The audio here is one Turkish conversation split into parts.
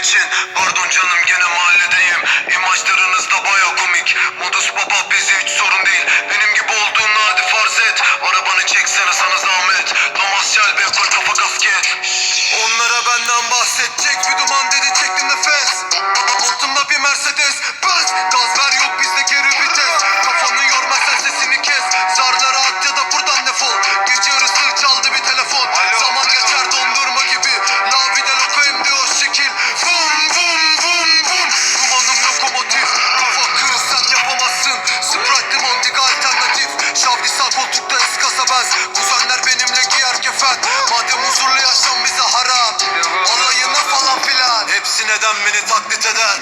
için. Pardon canım gene mahalledeyim. İmajlarınız da baya komik. Modus baba bizi hiç sorun değil. Benim gibi olduğunu hadi farz et. Arabanı çeksene sana zahmet. Thomas Shelby koy kafa kasket. Onlara benden bahsedecek bir benz Kuzenler benimle giyer kefen. Madem huzurlu yaşam bize haram. Alayına falan filan. Hepsi neden beni taklit eder?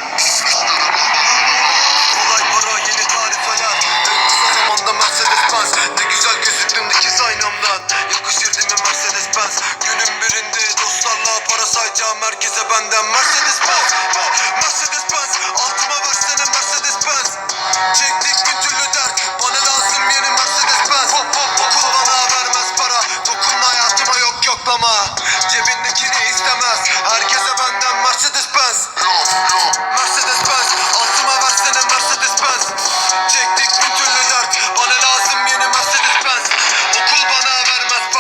Kolay para yeni tarifeler En kısa zamanda Mercedes Benz. Ne güzel gözüktün dikiz aynamdan. Yakışır değil Mercedes Benz? Günün birinde dostlarla para sayacağım Herkese benden Mercedes Benz. Mercedes Benz yoklama. Cebindekini istemez. Herkese benden Mercedes Benz. Mercedes Benz. Altıma versene Mercedes Benz. Çektik bir türlü dert. Bana lazım yeni Mercedes Benz. Okul bana vermez.